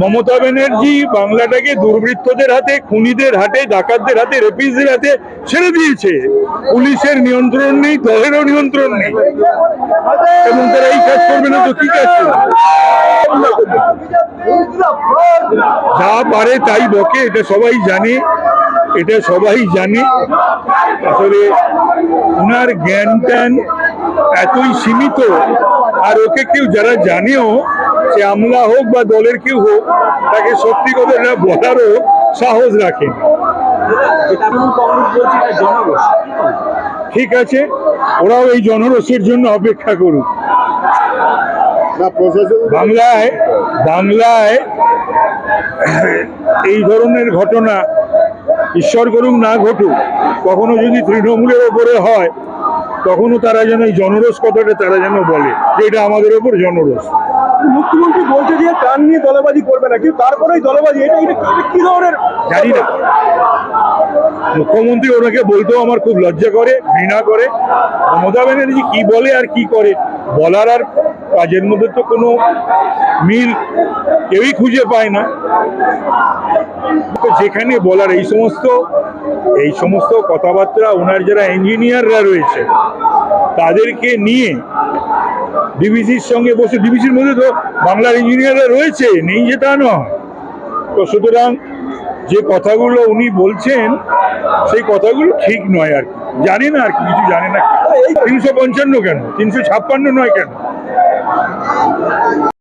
মমতা ব্যানার্জি বাংলাটাকে দুর্বৃত্তদের হাতে, খুনিদের হাতে, ডাকাতদের হাতে, রেপিসদের হাতে ছেড়ে দিয়েছে। পুলিশের নিয়ন্ত্রণ নেই, দলেরও নিয়ন্ত্রণ নেই। এবং তারা এই কাজ করবে না তো কি কাজ যা পারে তাই বকে, এটা সবাই জানে, এটা সবাই জানে। আসলে ওনার জ্ঞান ট্যান এতই সীমিত, আর ওকে কেউ যারা জানেও সে আমলা হোক বা দলের কেউ হোক, তাকে সত্যি কথা বলারও সাহস রাখে ঠিক আছে, ওরাও এই জনরসের জন্য অপেক্ষা করুক। বাংলায় বাংলায় এই ধরনের ঘটনা ঈশ্বর করুক না ঘটুক, কখনো যদি তৃণমূলের ওপরে হয়, তখনও তারা যেন এই জনরস কথাটা তারা যেন বলে, যে এটা আমাদের ওপর জনরস মুখ্যমন্ত্রী বলছে যে কান নিয়ে দলবাজি করবে না কিন্তু তারপরেই দলবাজি, এটা এটা কি ধরনের জানি না। মুখ্যমন্ত্রী ওনাকে বলতেও আমার খুব লজ্জা করে, ঘৃণা করে। মমতা ব্যানার্জি কি বলে আর কি করে? বলার আর কাজের মধ্যে তো কোনো মিল কেউই খুঁজে পায় না। তো যেখানে বলার এই সমস্ত এই সমস্ত কথাবার্তা, ওনার যারা ইঞ্জিনিয়াররা রয়েছে, তাদেরকে নিয়ে ডিবিসির সঙ্গে বসে, ডিবিসির মধ্যে তো বাংলার ইঞ্জিনিয়াররা রয়েছে, নেই যে তা নয়। তো সুতরাং যে কথাগুলো উনি বলছেন, সেই কথাগুলো ঠিক নয় আর কি। জানি না আর কি, কিছু জানে না। তিনশো পঞ্চান্ন কেন? তিনশো ছাপ্পান্ন নয় কেন?